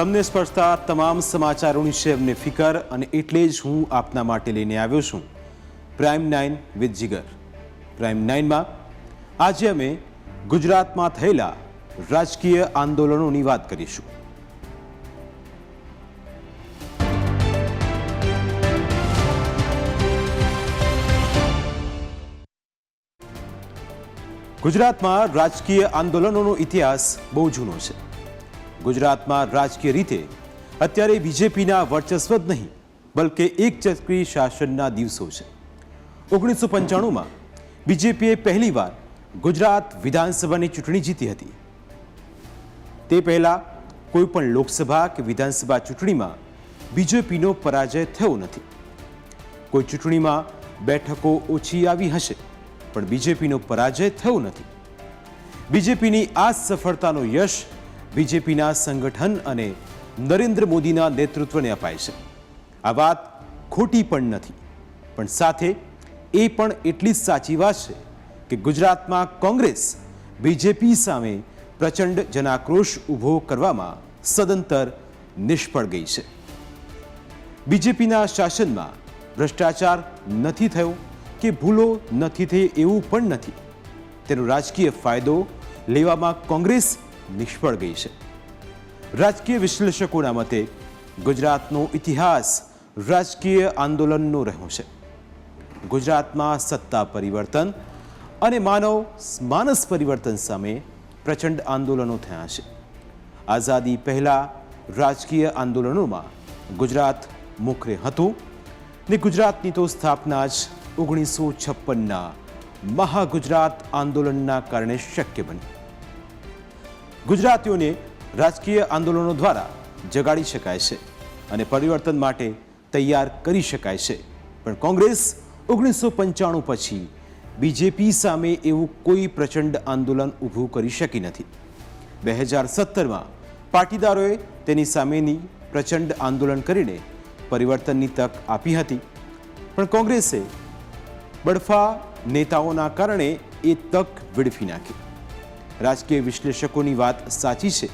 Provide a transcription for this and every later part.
તમને સ્પર્શતા તમામ સમાચારોની છે અમને ફિકર અને એટલે જ હું આપના માટે લઈને આવ્યો છું. Prime nine with Jigar prime નાઇનમાં આજે અમે ગુજરાતમાં થયેલા રાજકીય આંદોલનોની વાત કરીશું. ગુજરાતમાં રાજકીય આંદોલનોનો ઇતિહાસ બહુ જૂનો છે. ગુજરાતમાં રાજકીય રીતે અત્યારે બીજેપીના વર્ચસ્વ જ નહીં, બલકે એક ચક્રી શાસનના દિવસો છે. ઓગણીસો પંચાણુંમાં બીજેપીએ પહેલીવાર ગુજરાત વિધાનસભાની ચૂંટણી જીતી હતી. તે પહેલા કોઈ પણ લોકસભા કે વિધાનસભા ચૂંટણીમાં બીજેપીનો પરાજય થયો નથી. કોઈ ચૂંટણીમાં બેઠકો ઓછી આવી હશે, પણ બીજેપીનો પરાજય થયો નથી. બીજેપીની આ સફળતાનો યશ બીજેપીના સંગઠન અને નરેન્દ્ર મોદીના નેતૃત્વને અપાય છે. આ વાત ખોટી પણ નથી, પણ સાથે એ પણ એટલી સાચી વાત છે કે ગુજરાતમાં કોંગ્રેસ બીજેપી સામે પ્રચંડ જનાક્રોશ ઊભો કરવામાં સદંતર નિષ્ફળ ગઈ છે. બીજેપીના શાસનમાં ભ્રષ્ટાચાર નથી થયો કે ભૂલો નથી થઈ એવું પણ નથી. તેનો રાજકીય ફાયદો લેવામાં કોંગ્રેસ નિષ્ફળ ગઈ છે. રાજકીય વિશ્લેષકોના મતે, ગુજરાતનો ઇતિહાસ રાજકીય આંદોલનનો રહ્યો છે. ગુજરાતમાં સત્તા પરિવર્તન અને માનવ માનસ પરિવર્તન સામે પ્રચંડ આંદોલનો થયા છે. આઝાદી પહેલાં રાજકીય આંદોલનોમાં ગુજરાત મુખરે હતું ને ગુજરાતની તો સ્થાપના જ ઓગણીસો છપ્પનના મહાગુજરાત આંદોલનના કારણે શક્ય બની. ગુજરાતીઓને રાજકીય આંદોલનો દ્વારા જગાડી શકાય છે અને પરિવર્તન માટે તૈયાર કરી શકાય છે. પણ કોંગ્રેસ ઓગણીસો પંચાણું પછી બીજેપી સામે એવું કોઈ પ્રચંડ આંદોલન ઊભું કરી શકી નથી. બે હજાર સત્તરમાં પાટીદારોએ તેની સામેની પ્રચંડ આંદોલન કરીને પરિવર્તનની તક આપી હતી. પણ કોંગ્રેસે બળફા નેતાઓના કારણે એ તક વેડફી નાખી. રાજકીય વિશ્લેષકોની વાત સાચી છે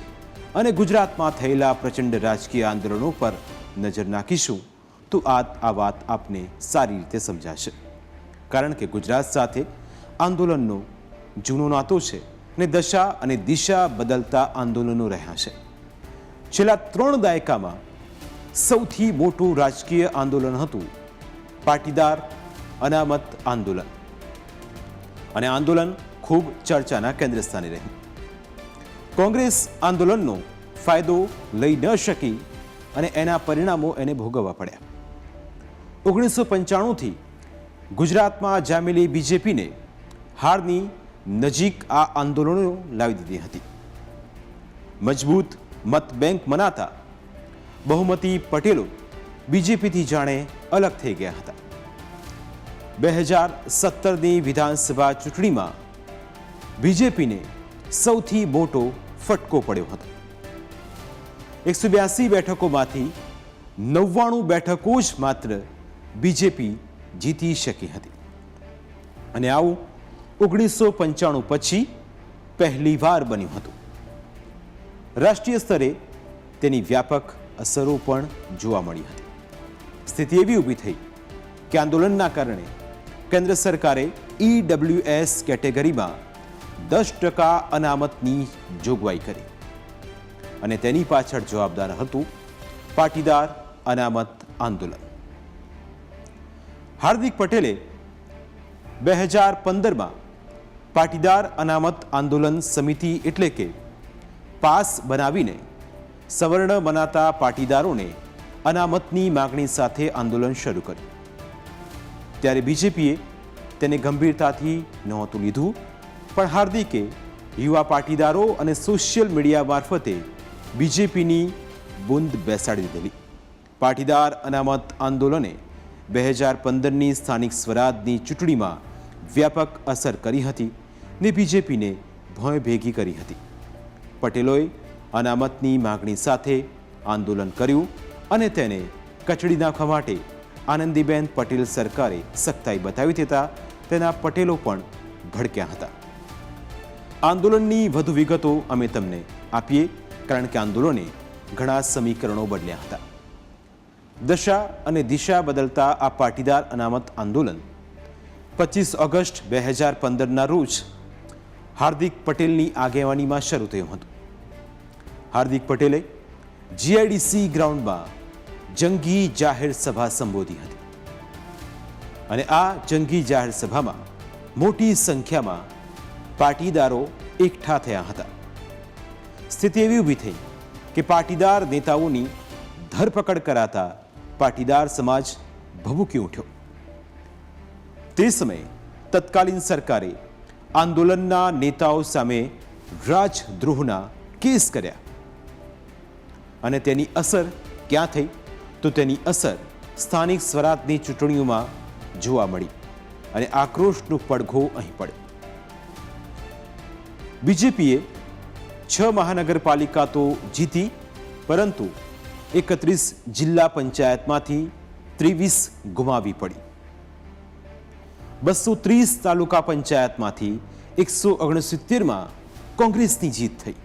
અને ગુજરાતમાં થયેલા પ્રચંડ રાજકીય આંદોલનો પર નજર નાખીશું, તો આ આ વાત આપને સારી રીતે સમજાશે. કારણ કે ગુજરાત સાથે આંદોલનનો જૂનો નાતો છે અને દશા અને દિશા બદલતા આંદોલનો રહ્યા છે. છેલ્લા ત્રણ દાયકામાં સૌથી મોટું રાજકીય આંદોલન હતું પાટીદાર અનામત આંદોલન. અને આંદોલન ખૂબ ચર્ચાના કેન્દ્ર સ્થાને રહ્યું કોંગ્રેસ આંદોલનનો ફાયદો લઈ ન શકી અને એના પરિણામો એને ભોગવવા પડ્યા. ઓગણીસો પંચાણુંથી ગુજરાતમાં જામેલી બીજેપીને હારની નજીક આ આંદોલનો લાવી દીધી હતી. મજબૂત મત બેંક મનાતા બહુમતી પટેલો બીજેપીથી જાણે અલગ થઈ ગયા હતા. બે હજાર સત્તરની વિધાનસભા ચૂંટણીમાં બીજેપીને સૌથી મોટો ફટકો પડ્યો હતો. એકસો બ્યાસી બેઠકોમાંથી નવ્વાણું બેઠકો જ માત્ર બીજેપી જીતી શકી હતી. અને આવું ઓગણીસો પંચાણું પછી પહેલીવાર બન્યું હતું. રાષ્ટ્રીય સ્તરે તેની વ્યાપક અસરો પણ જોવા મળી હતી. સ્થિતિ એવી ઊભી થઈ કે આંદોલનના કારણે કેન્દ્ર સરકારે ઈડબ્લ્યુએસ કેટેગરીમાં દસ ટકા અનામતની જોગવાઈ કરી. અને તેની પાછળ જવાબદાર હતું પાટીદાર અનામત આંદોલન. હાર્દિક પટેલે બે હજાર પંદરમાં પાટીદાર અનામત આંદોલન સમિતિ એટલે કે પાસ બનાવીને સવર્ણ મનાતા પાટીદારોને અનામતની માગણી સાથે આંદોલન શરૂ કર્યું. ત્યારે બીજેપીએ તેને ગંભીરતાથી નહોતું લીધું. પણ હાર્દિકે યુવા પાટીદારો અને સોશિયલ મીડિયા મારફતે બીજેપીની બુંદ બેસાડી દીધેલી. પાટીદાર અનામત આંદોલને બે હજાર પંદરની સ્થાનિક સ્વરાજની ચૂંટણીમાં વ્યાપક અસર કરી હતી ને બીજેપીને ભોંય ભેગી કરી હતી. પટેલોએ અનામતની માગણી સાથે આંદોલન કર્યું અને તેને કચડી નાખવા માટે આનંદીબેન પટેલ સરકારે સખ્તાઈ બતાવી દેતા તેના પટેલો પણ ભડક્યા હતા. આંદોલનની વધુ વિગતો અમે તમને આપીએ, કારણ કે આંદોલને ઘણા સમીકરણો બદલ્યા હતા. દશા અને દિશા બદલતા આ પાટીદાર અનામત આંદોલન પચીસ ઓગસ્ટ બે હજાર પંદરના રોજ હાર્દિક પટેલની આગેવાનીમાં શરૂ થયું હતું. હાર્દિક પટેલે જીઆઈડીસી ગ્રાઉન્ડમાં જંગી જાહેર સભા સંબોધી હતી. અને આ જંગી જાહેર સભામાં મોટી સંખ્યામાં પાટીદારો એકઠા થયા હતા. સ્થિતિ એવી ઊભી થઈ કે પાટીદાર નેતાઓની ધરપકડ કરાતા પાટીદાર સમાજ ભભૂકી ઉઠ્યો. તે સમયે તત્કાલીન સરકારે આંદોલનના નેતાઓ સામે રાજદ્રોહના કેસ કર્યા. અને તેની અસર ક્યાં થઈ? તો તેની અસર સ્થાનિક સ્વરાજની ચૂંટણીઓમાં જોવા મળી અને આક્રોશનું પડઘો અહીં પડ્યો. બીજેપીએ છ મહાનગરપાલિકા તો જીતી, પરંતુ એકત્રીસ જિલ્લા પંચાયતમાંથી ત્રેવીસ ગુમાવી પડી. બસો ત્રીસ તાલુકા પંચાયતમાંથી એકસો ઓગણસિત્તેરમાં કોંગ્રેસની જીત થઈ.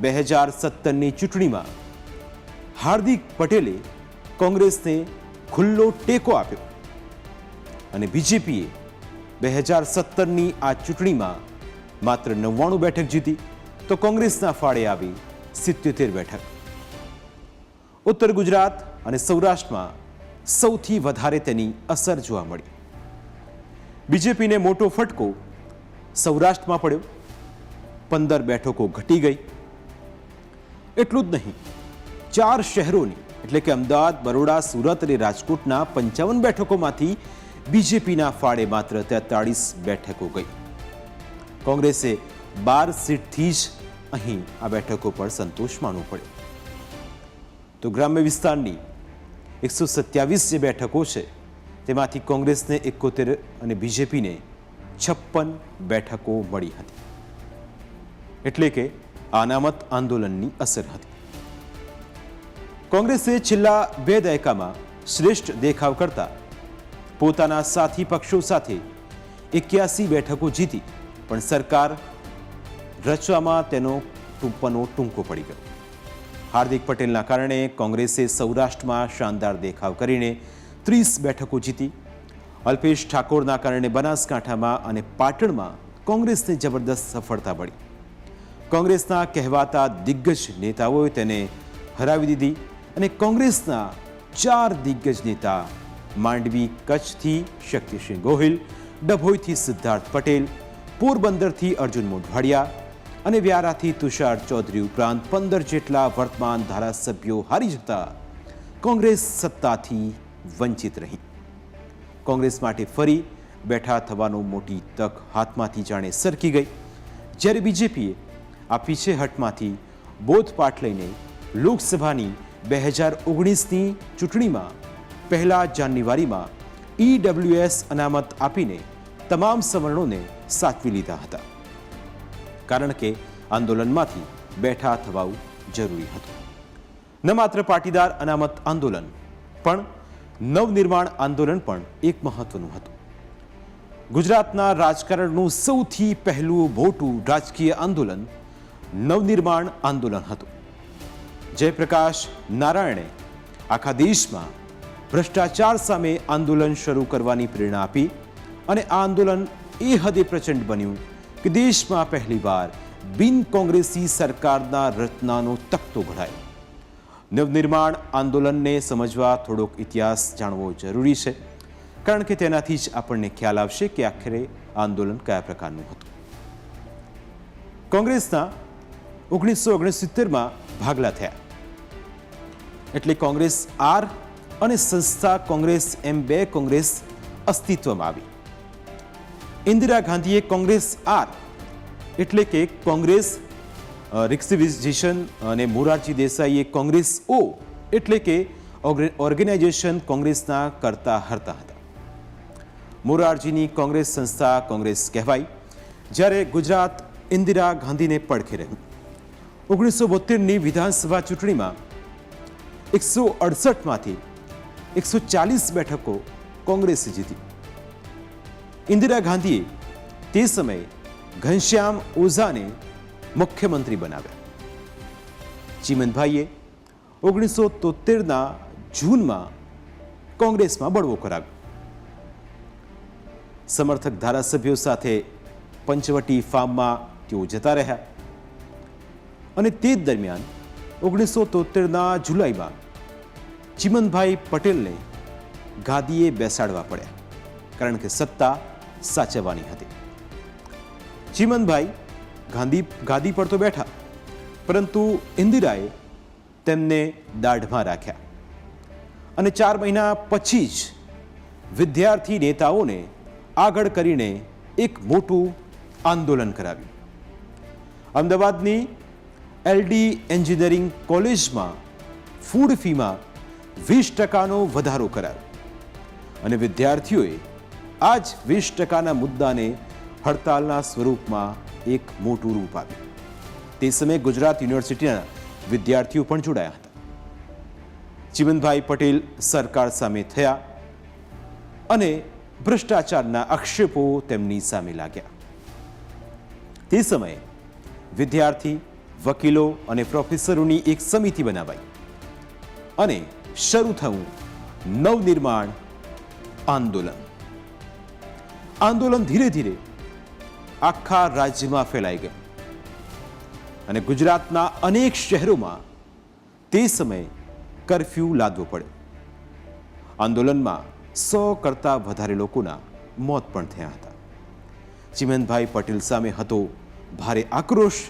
બે હજાર સત્તરની ચૂંટણીમાં હાર્દિક પટેલે કોંગ્રેસને ખુલ્લો ટેકો આપ્યો. અને બીજેપીએ બે હજાર સત્તરની આ ચૂંટણીમાં માત્ર નવ્વાણું બેઠક જીતી તો કોંગ્રેસના ફાળે આવી સિત્યોતેર બેઠક. ઉત્તર ગુજરાત અને સૌરાષ્ટ્રમાં સૌથી વધારે તેની અસર જોવા મળી. બીજેપીને મોટો ફટકો સૌરાષ્ટ્રમાં પડ્યો. પંદર બેઠકો ઘટી ગઈ. એટલું જ નહીં, ચાર શહેરોની, એટલે કે અમદાવાદ, બરોડા, સુરત અને રાજકોટના પંચાવન બેઠકોમાંથી બીજેપીના ફાળે માત્ર તેતાળીસ બેઠકો ગઈ. કોંગ્રેસે બાર સીટથી જ અહીં આ બેઠકો પર સંતોષ માનવો પડ્યો. તો ગ્રામ્ય વિસ્તારની એકસો સત્યાવીસ જે બેઠકો છે, તેમાંથી કોંગ્રેસને એકોતેર અને બીજેપીને છપ્પન બેઠકો મળી હતી. એટલે કે અનામત આંદોલનની અસર હતી. કોંગ્રેસે છેલ્લા બે દાયકામાં શ્રેષ્ઠ દેખાવ કરતા પોતાના સાથી પક્ષો સાથે એક્યાસી બેઠકો જીતી પણ સરકાર રચવામાં તેનો ટૂંપનો ટૂંકો પડી ગયો. હાર્દિક પટેલના કારણે કોંગ્રેસે સૌરાષ્ટ્રમાં શાનદાર દેખાવ કરીને ત્રીસ બેઠકો જીતી. અલ્પેશ ઠાકોરના કારણે બનાસકાંઠામાં અને પાટણમાં કોંગ્રેસને જબરદસ્ત સફળતા મળી. કોંગ્રેસના કહેવાતા દિગ્ગજ નેતાઓએ તેને હરાવી દીધી અને કોંગ્રેસના ચાર દિગ્ગજ નેતા માંડવી કચ્છથી શક્તિસિંહ ગોહિલ, ડભોઈથી સિદ્ધાર્થ પટેલ પોરબંદરથી અર્જુન મોઢવાડિયા અને વ્યારાથી તુષાર ચૌધરી ઉપરાંત પંદર જેટલા વર્તમાન ધારાસભ્યો હારી જતા કોંગ્રેસ સત્તાથી વંચિત રહી. કોંગ્રેસ માટે ફરી બેઠા થવાનો મોટી તક હાથમાંથી જાણે સરકી ગઈ. જ્યારે બીજેપીએ આ પીછેહટમાંથી બોધપાઠ લઈને લોકસભાની બે હજાર ઓગણીસની ચૂંટણીમાં પહેલા જાન્યુઆરીમાં ઈડબ્લ્યુએસ અનામત આપીને તમામ સવર્ણોને સાચવી લીધા હતા. કારણ કે આંદોલનમાંથી બેઠા થવાવું જરૂરી હતું. ન માત્ર પાટીદાર અનામત આંદોલન, પણ નવનિર્માણ આંદોલન પણ એક મહત્વનું હતું. ગુજરાતના રાજકારણનું સૌથી પહેલું મોટું રાજકીય આંદોલન નવનિર્માણ આંદોલન હતું. જયપ્રકાશ નારાયણે આખા દેશમાં ભ્રષ્ટાચાર સામે આંદોલન શરૂ કરવાની પ્રેરણા આપી અને આ આંદોલન એ હદે પ્રચંડ બન્યું કે દેશમાં પહેલીવાર બિન કોંગ્રેસી સરકારના રચનાનો તખતો ઘડાયો. નવનિર્માણ આંદોલનને સમજવા થોડોક ઇતિહાસ જાણવો જરૂરી છે, કારણ કે તેનાથી જ આપણને ખ્યાલ આવશે કે આખરે આંદોલન કયા પ્રકારનું હતું. કોંગ્રેસના ઓગણીસો ઓગણસિત્તેરમાં ભાગલા થયા. એટલે કોંગ્રેસ આર અને સંસ્થા કોંગ્રેસ એમ બે કોંગ્રેસ અસ્તિત્વમાં આવી. ઇન્દિરા ગાંધીએ કોંગ્રેસ આર એટલે કે કોંગ્રેસ રિક્સિવિઝેશન અને મોરારજી દેસાઈએ કોંગ્રેસ ઓ એટલે કે ઓર્ગેનાઇઝેશન કોંગ્રેસના કરતા હરતા હતા. મોરારજીની કોંગ્રેસ સંસ્થા કોંગ્રેસ કહેવાય, જ્યારે ગુજરાત ઇન્દિરા ગાંધીને પડખે રહ્યું. ઓગણીસો બોતેરની વિધાનસભા ચૂંટણીમાં એકસો અડસઠમાંથી એકસો ચાલીસ બેઠકો કોંગ્રેસે જીતી. ઇન્દિરા ગાંધીએ તે સમયે ઘનશ્યામ ઓઝાને મુખ્યમંત્રી બનાવ્યા ચીમનભાઈએ ઓગણીસો તોતેરના જૂનમાં કોંગ્રેસમાં બળવો કરાવ્યો સમર્થક ધારાસભ્યો સાથે પંચવટી ફાર્મમાં તેઓ જતા રહ્યા અને તે જ દરમિયાન ઓગણીસો તોતેરના જુલાઈમાં ચિમનભાઈ પટેલને ગાદીએ બેસાડવા પડ્યા કારણ કે સત્તા સાચવવાની હતી. ચીમનભાઈ ગાંધી ગાદી પર તો બેઠા, પરંતુ ઇન્દિરાએ તેમને દાઢમાં રાખ્યા. અને ચાર મહિના પછી જ વિદ્યાર્થી નેતાઓને આગળ કરીને એક મોટું આંદોલન કરાવ્યું. અમદાવાદની એલડી એન્જિનિયરિંગ કોલેજમાં ફૂડ ફીમાં વીસ ટકાનો વધારો કરાયો. અને વિદ્યાર્થીઓએ આ જ વીસ ટકાના મુદ્દાને હડતાલના સ્વરૂપમાં એક મોટું રૂપ આપ્યું. તે સમયે ગુજરાત યુનિવર્સિટીના વિદ્યાર્થીઓ પણ જોડાયા હતા. જીવનભાઈ પટેલ સરકાર સામે થયા અને ભ્રષ્ટાચારના આક્ષેપો તેમની સામે લાગ્યા. તે સમયે વિદ્યાર્થી, વકીલો અને પ્રોફેસરોની એક સમિતિ બનાવાઈ અને શરૂ થયું નવનિર્માણ આંદોલન. આંદોલન ધીરે ધીરે આખા રાજ્યમાં ફેલાઈ ગયું. અને ગુજરાતના અનેક શહેરોમાં તે સમયે કરફ્યુ લાદવો પડ્યો. આંદોલનમાં સો કરતાં વધારે લોકોના મોત પણ થયા હતા. ચિમનભાઈ પટેલ સામે હતો ભારે આક્રોશ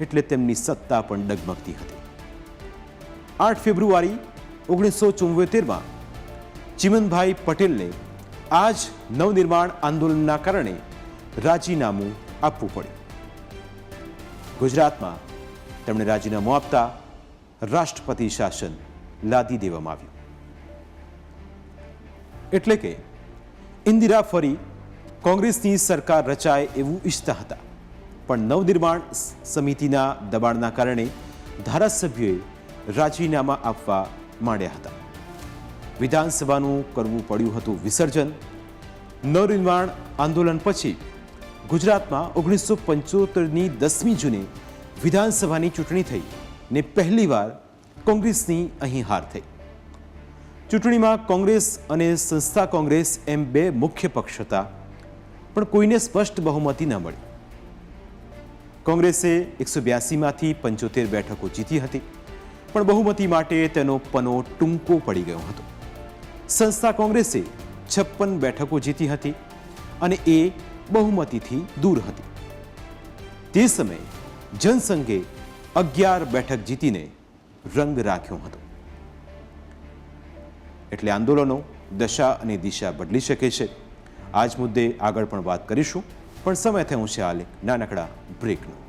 એટલે તેમની સત્તા પણ ડગમગતી હતી. આઠ ફેબ્રુઆરી ઓગણીસો ચુંવોતેરમાં ચિમનભાઈ પટેલને આ જ નવનિર્માણ આંદોલનના કારણે રાજીનામું આપવું પડ્યું. ગુજરાતમાં તેમણે રાજીનામું આપતા રાષ્ટ્રપતિ શાસન લાદી દેવામાં આવ્યું. એટલે કે ઇન્દિરા ફરી કોંગ્રેસની સરકાર રચાય એવું ઈચ્છતા હતા. પણ નવનિર્માણ સમિતિના દબાણના કારણે ધારાસભ્યોએ રાજીનામા આપવા માંડ્યા હતા. વિધાનસભાનું કરવું પડ્યું હતું વિસર્જન. નવનિર્માણ આંદોલન પછી ગુજરાતમાં ઓગણીસો પંચોતેરની દસમી જૂને વિધાનસભાની ચૂંટણી થઈ ને પહેલીવાર કોંગ્રેસની અહીં હાર થઈ. ચૂંટણીમાં કોંગ્રેસ અને સંસ્થા કોંગ્રેસ એમ બે મુખ્ય પક્ષ હતા, પણ કોઈને સ્પષ્ટ બહુમતી ન મળી. કોંગ્રેસે એકસો બ્યાસીમાંથી પંચોતેર બેઠકો જીતી હતી, પણ બહુમતી માટે તેનો પનો ટૂંકો પડી ગયો હતો. સંસ્થા કોંગ્રેસે છપ્પન બેઠકો જીતી હતી અને એ બહુમતીથી દૂર હતી. તે સમયે જનસંઘે અગિયાર બેઠક જીતીને રંગ રાખ્યો હતો. એટલે આંદોલનો દશા અને દિશા બદલી શકે છે. આજ મુદ્દે આગળ પણ વાત કરીશું, પણ સમય થયું છે હાલ નાનકડા બ્રેકનો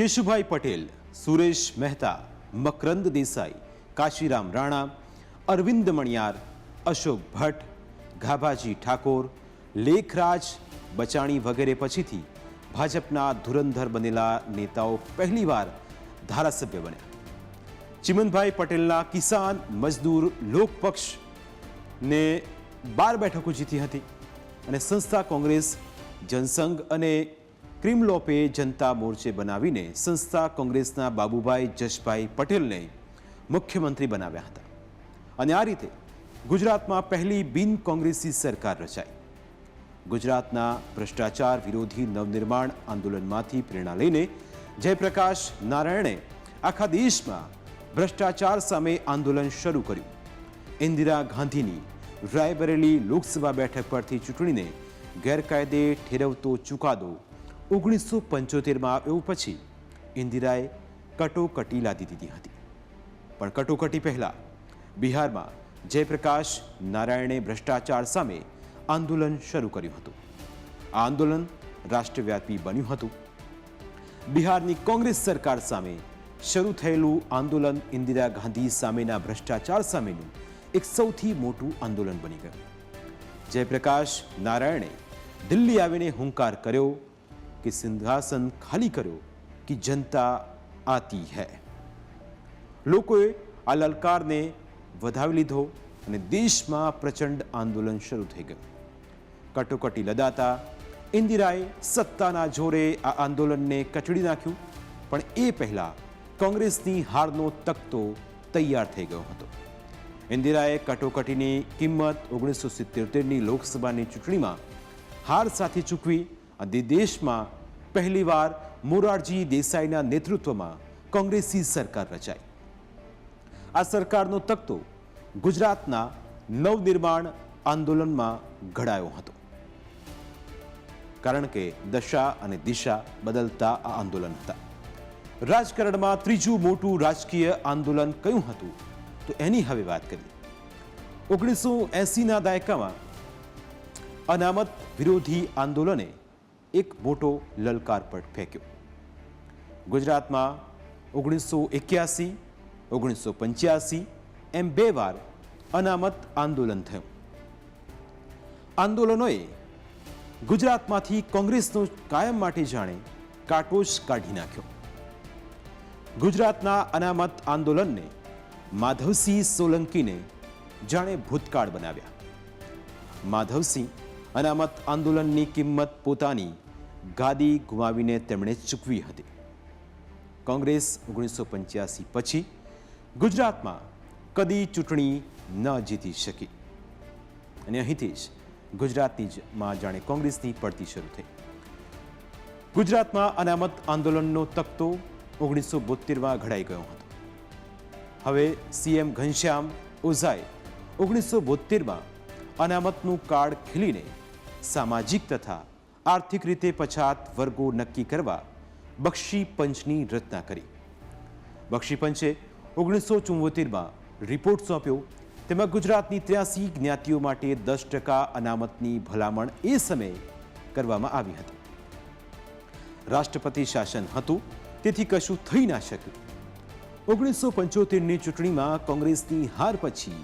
કેશુભાઈ પટેલ, સુરેશ મહેતા, મકરંદ દેસાઈ, કાશીરામ રાણા, અરવિંદ મણિયાર, અશોક ભટ્ટ ગાભાજી ઠાકોર, લેખરાજ બચાણી વગેરે પછીથી ભાજપના ધુરંધર બનેલા નેતાઓ પહેલીવાર ધારાસભ્ય બન્યા. ચિમનભાઈ પટેલના કિસાન મજદૂર લોકપક્ષને બાર બેઠકો જીતી હતી અને સંસ્થા કોંગ્રેસ, જનસંઘ અને ક્રિમલોપે જનતા મોરચે બનાવીને સંસ્થા કોંગ્રેસના બાબુભાઈ જશભાઈ પટેલને મુખ્યમંત્રી બનાવ્યા હતા. અને આ રીતે ગુજરાતમાં પહેલી બિન કોંગ્રેસી સરકાર રચાઈ. ગુજરાતના ભ્રષ્ટાચાર વિરોધી નવનિર્માણ આંદોલનમાંથી પ્રેરણા લઈને જયપ્રકાશ નારાયણે આખા દેશમાં ભ્રષ્ટાચાર સામે આંદોલન શરૂ કર્યું. ઇન્દિરા ગાંધીની રાયબરેલી લોકસભા બેઠક પરથી ચૂંટણીને ગેરકાયદે ઠેરવતો ચુકાદો ઓગણીસો પંચોતેરમાં આવ્યો પછી ઇન્દિરાએ કટોકટી લાદી દીધી હતી. પણ કટોકટી પહેલાં બિહારમાં જયપ્રકાશ નારાયણે ભ્રષ્ટાચાર સામે આંદોલન શરૂ કર્યું હતું. આ આંદોલન રાષ્ટ્રવ્યાપી બન્યું હતું. બિહારની કોંગ્રેસ સરકાર સામે શરૂ થયેલું આંદોલન ઇન્દિરા ગાંધી સામેના ભ્રષ્ટાચાર સામેનું એક સૌથી મોટું આંદોલન બની ગયું. જયપ્રકાશ નારાયણે દિલ્હી આવીને હુંકાર કર્યો કે સિંહાસન ખાલી કર્યો કે જનતા આતી હૈ. લોકોએ આ લલકારને વધાવી લીધો અને દેશમાં પ્રચંડ આંદોલન શરૂ થઈ ગયું. કટોકટી લદાતા ઇન્દિરાએ સત્તાના જોરે આ આંદોલનને કચડી નાખ્યું, પણ એ પહેલાં કોંગ્રેસની હારનો તકતો તૈયાર થઈ ગયો હતો. ઇન્દિરાએ કટોકટીની કિંમત ઓગણીસો સિત્તેરની લોકસભાની ચૂંટણીમાં હાર સાથે ચૂકવી અને દેશમાં પહેલીવાર મોરારજી દેસાઈના નેતૃત્વમાં કોંગ્રેસી સરકાર રચાઈ. આ સરકારનો તખતો ગુજરાતના નવનિર્માણ આંદોલનમાં ઘડાયો હતો. કારણ કે દશા અને દિશા બદલતા આ આંદોલન હતા. રાજકારણમાં ત્રીજું મોટું રાજકીય આંદોલન કયું હતું? તો એની હવે વાત કરીએ. ઓગણીસો એંસીના દાયકામાં અનામત વિરોધી આંદોલને એક મોટો લલકાર પર ફેંક્યો. ગુજરાતમાં ઓગણીસો એક્યાસી, ઓગણીસો પંચ્યાસી એમ બે વાર અનામત આંદોલન થયું. આંદોલનોએ ગુજરાતમાંથી કોંગ્રેસનો કાયમ માટે જાણે કાટોશ કાઢી નાખ્યો. ગુજરાતના અનામત આંદોલનને માધવસિંહ સોલંકીને જાણે ભૂતકાળ બનાવ્યા. માધવસિંહ અનામત આંદોલનની કિંમત પોતાની ગાદી ગુમાવીને તેમણે ચૂકવી હતી. કોંગ્રેસ ઓગણીસો પંચ્યાસી પછી ગુજરાતમાં કદી ચૂંટણી ન જીતી શકી. અને અહીંથી જ ગુજરાતની જ માં જાણે કોંગ્રેસની પડતી શરૂ થઈ. ગુજરાતમાં અનામત આંદોલનનો તકતો ઓગણીસો બોતેરમાં ઘડાઈ ગયો હતો. હવે સીએમ ઘનશ્યામ ઓઝાએ ઓગણીસો બોતેરમાં અનામતનું કાર્ડ ખીલીને સામાજિક તથા આર્થિક રીતે પછાત વર્ગો નક્કી કરવા બક્ષી પંચની રચના કરી. બક્ષી પંચે ઓગણીસો ચુંવોતેરમાં રિપોર્ટ સોંપ્યો, તેમાં ગુજરાતની ત્ર્યાસી જ્ઞાતિઓ માટે દસ ટકા અનામતની ભલામણ એ સમયે કરવામાં આવી હતી. રાષ્ટ્રપતિ શાસન હતું, તેથી કશું થઈ ના શક્યું. ઓગણીસો પંચોતેરની ચૂંટણીમાં કોંગ્રેસની હાર પછી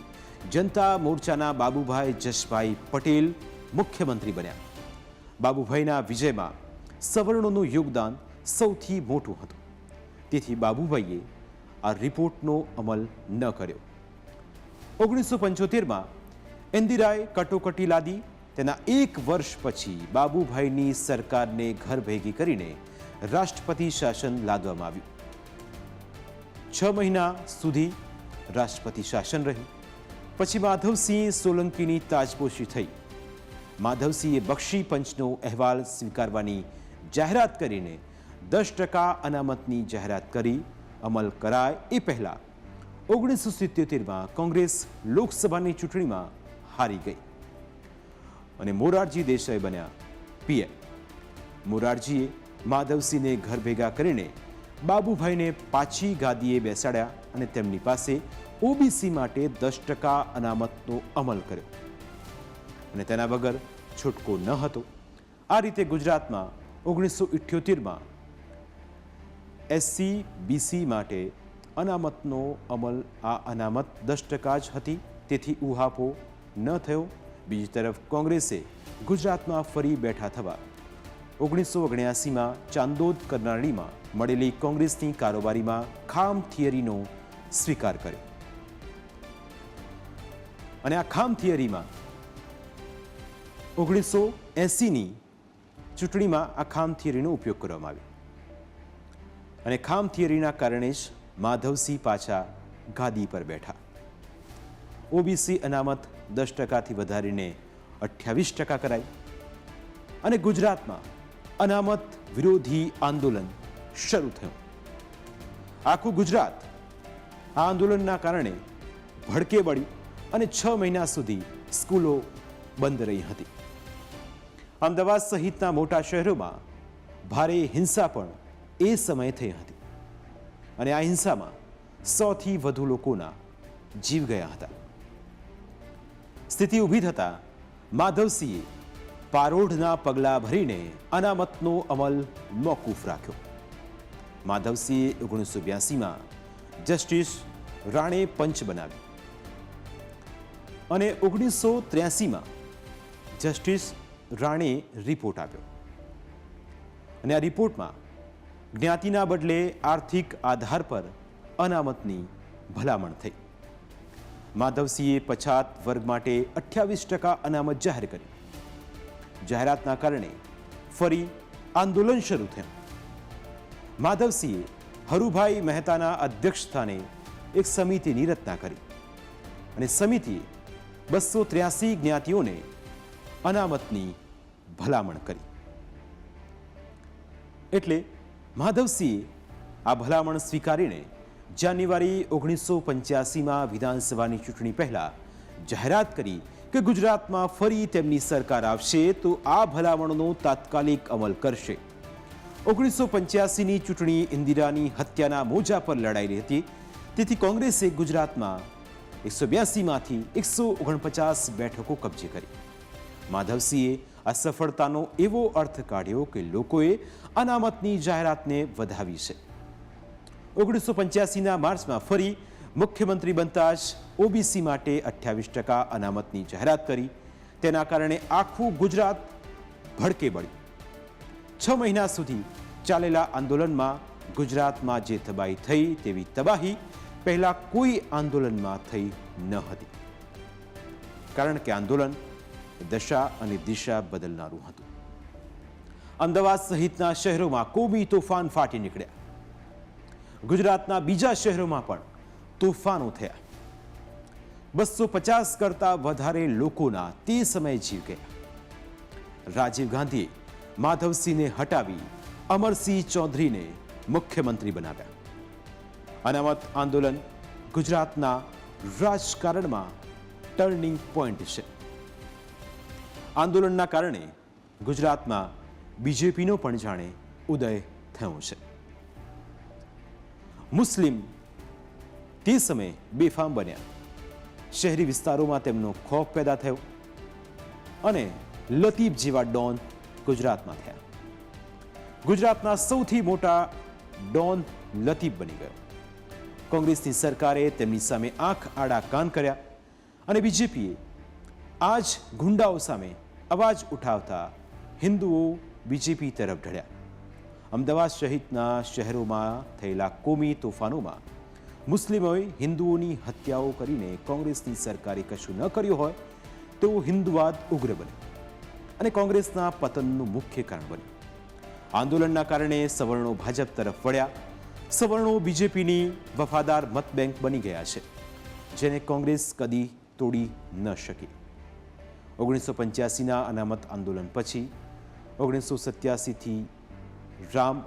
જનતા મોરચાના બાબુભાઈ જશભાઈ પટેલ મુખ્યમંત્રી બન્યા. બાબુભાઈના વિજયમાં સવર્ણોનું યોગદાન સૌથી મોટું હતું. તેથી બાબુભાઈએ આ રિપોર્ટનો અમલ ન કર્યો. ઓગણીસો પંચોતેરમાં ઇન્દિરાએ કટોકટી લાદી. તેના એક વર્ષ પછી બાબુભાઈની સરકારને ઘર ભેગી કરીને રાષ્ટ્રપતિ શાસન લાદવામાં આવ્યું. છ મહિના સુધી રાષ્ટ્રપતિ શાસન રહ્યું. પછી માધવસિંહ સોલંકીની તાજપોશી થઈ. માધવસિંહે બક્ષી પંચનો અહેવાલ સ્વીકારવાની જાહેરાત કરીને દસ ટકા અનામતની જાહેરાત કરી અમલ કરાય એ પહેલા ઓગણીસો સિત્યોતેરમાં કોંગ્રેસ લોકસભાની ચૂંટણીમાં હારી ગઈ. અને મોરારજી દેસાઈ બન્યા પીએમ. મોરારજીએ માધવસિંહને ઘર ભેગા કરીને બાબુભાઈને પાછી ગાદીએ બેસાડ્યા અને તેમની પાસે ઓબીસી માટે દસ ટકા અનામતનો અમલ કર્યો. અને તેના વગર છૂટકો ન હતો. આ રીતે ગુજરાતમાં ઓગણીસો ઇઠ્યોતેરમાં એસસી બીસી માટે અનામતનો અમલ આ અનામત દસ ટકા જ હતી. તેથી ઉહાપો ન થયો. બીજી તરફ કોંગ્રેસે ગુજરાતમાં ફરી બેઠા થવા ઓગણીસો ઓગણ્યાસીમાં ચાંદોદ કરનાળીમાં મળેલી કોંગ્રેસની કારોબારીમાં ખામ થિયરીનો સ્વીકાર કર્યો. અને આ ખામ થિયરીમાં ઓગણીસો એંસીની ચૂંટણીમાં આ ખામ થિયરીનો ઉપયોગ કરવામાં આવ્યો. અને ખામ થિયરીના કારણે જ માધવસિંહ પાછા ગાદી પર બેઠા. ઓબીસી અનામત દસ ટકાથી વધારીને અઠ્યાવીસ ટકા કરાઈ. અને ગુજરાતમાં અનામત વિરોધી આંદોલન શરૂ થયું. આખું ગુજરાત આ આંદોલનના કારણે ભડકે બળ્યું અને છ મહિના સુધી સ્કૂલો બંધ રહી હતી. અમદાવાદ સહિતના મોટા શહેરોમાં ભારે હિંસા પણ એ સમયે થઈ હતી. અને આ હિંસામાં સોથી વધુ લોકોના જીવ ગયા હતા. સ્થિતિ ઊભી થતા માધવસિંહે પારોઢના પગલાં ભરીને અનામતનો અમલ મોકૂફ રાખ્યો. માધવસિંહે ઓગણીસો બ્યાસીમાં જસ્ટિસ રાણે પંચ બનાવ્યું અને ઓગણીસો ત્ર્યાસીમાં જસ્ટિસ રાણેએ રિપોર્ટ આપ્યો. અને આ રિપોર્ટમાં જ્ઞાતિના બદલે આર્થિક આધાર પર અનામતની ભલામણ થઈ. માધવસિંહે પછાત વર્ગ માટે અઠ્યાવીસ ટકા અનામત જાહેર કરી. જાહેરાતના કારણે ફરી આંદોલન શરૂ થયું. માધવસિંહે હરુભાઈ મહેતાના અધ્યક્ષસ્થાને એક સમિતિની રચના કરી. અને સમિતિએ બસો ત્ર્યાસી જ્ઞાતિઓને અનામતની ભલામણ કરી. એટલે માધવસિંહે આ ભલામણ સ્વીકારીને જાન્યુઆરી ઓગણીસો પંચ્યાસીમાં વિધાનસભાની ચૂંટણી પહેલા જાહેરાત કરી કે ગુજરાતમાં ફરી તેમની સરકાર આવશે તો આ ભલામણનો તાત્કાલિક અમલ કરશે. ઓગણીસો પંચ્યાસીની ચૂંટણી ઇન્દિરાની હત્યાના મોજા પર લડાઈ હતી. તેથી કોંગ્રેસે ગુજરાતમાં એકસો બ્યાસીમાંથી એકસો ઓગણપચાસ બેઠકો કબજે કરી. માધવસિંહે આ સફળતાનો એવો અર્થ કાઢ્યો કે લોકોએ અનામતની જાહેરાતને વધાવી છે. ઓગણીસો પંચ્યાસીના માર્ચમાં ફરી મુખ્યમંત્રી બનતા જ ઓબીસી માટે અઠ્યાવીસ ટકા અનામતની જાહેરાત કરી. તેના કારણે આખું ગુજરાત ભડકે બળ્યું છ મહિના સુધી ચાલેલા આંદોલનમાં ગુજરાતમાં જે તબાહી થઈ તેવી તબાહી પહેલાં કોઈ આંદોલનમાં થઈ ન હતી. કારણ કે આંદોલન દશા અને દિશા બદલનારું હતું. અમદાવાદ સહિતના શહેરોમાં કોમી તોફાન ફાટી નીકળ્યા. ગુજરાતના બીજા શહેરોમાં પણ તોફાનો થયા. બસો પચાસ કરતાં વધારે લોકોના તે સમયે જીવ ગયા. રાજીવ ગાંધીએ માધવસિંહને હટાવી અમરસિંહ ચૌધરીને મુખ્યમંત્રી બનાવ્યા. અનામત આંદોલન ગુજરાતના રાજકારણમાં ટર્નિંગ પોઈન્ટ છે. આંદોલનના કારણે ગુજરાતમાં બીજેપીનો પણ જાણે ઉદય થયો છે. મુસ્લિમ તે સમયે બેફામ બન્યા. શહેરી વિસ્તારોમાં તેમનો ખોફ પેદા થયો અને લતીફ જેવા ડોન ગુજરાતમાં થયા. ગુજરાતના સૌથી મોટા ડોન લતીફ બની ગયો. કોંગ્રેસની સરકારે તેમની સામે આંખ આડા કાન કર્યા અને બીજેપીએ આ જ ગુંડાઓ સામે અવાજ ઉઠાવતા હિન્દુઓ બીજેપી તરફ ઢળ્યા. અમદાવાદ સહિતના શહેરોમાં થયેલા કોમી તોફાનોમાં મુસ્લિમોએ હિન્દુઓની હત્યાઓ કરીને કોંગ્રેસની સરકારે કશું ન કર્યું હોય તો હિન્દુવાદ ઉગ્ર બન્યો અને કોંગ્રેસના પતનનું મુખ્ય કારણ બન્યું. આંદોલનના કારણે સવર્ણો ભાજપ તરફ વળ્યા. સવર્ણો બીજેપીની વફાદાર મત બેંક બની ગયા છે, જેને કોંગ્રેસ કદી તોડી ન શકી. ઓગણીસો પંચ્યાસીના અનામત આંદોલન પછી ઓગણીસો સત્યાસીથી રામ